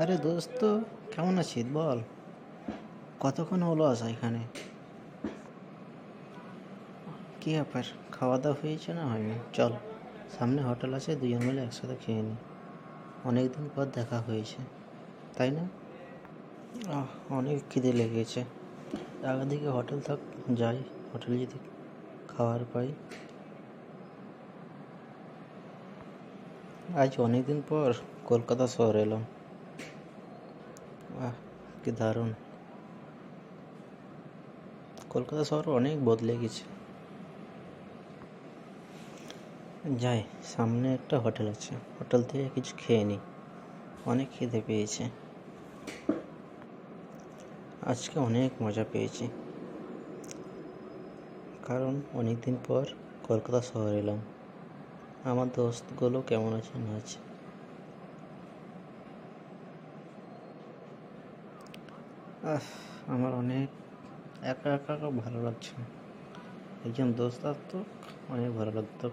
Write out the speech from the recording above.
আরে দোস্ত, কেমন আছিস বল? কতক্ষণ হলো আসা এখানে? কী ব্যাপার? খাওয়া দাওয়া হয়েছে না হয়নি? চল, সামনে হোটেল আছে, দুজন মিলে একসাথে খেয়ে নিই অনেক দিন পর দেখা হয়েছে, তাই না? অনেক খিদে লেগেছে। আগে দিকে হোটেল থাক, যাই, হোটেলে যদি খাওয়ার পাই। আজ অনেক দিন পর কলকাতা শহর এলাম। কি দারুণ। কলকাতা শহর অনেক বদলে গেছে। যাই, সামনে একটা হোটেল আছে। হোটেল থেকে কিছু খেয়ে নিই। অনেক খিদে পেয়েছে। আজকে অনেক মজা পেয়েছি। কারণ অনেক দিন পর কলকাতা শহর এলাম। আমার দোস্তগুলো কেমন আছে না আছে আমার অনেক একা একা ভালো লাগছে একজন দোস্ত আসতো অনেক ভালো লাগতো।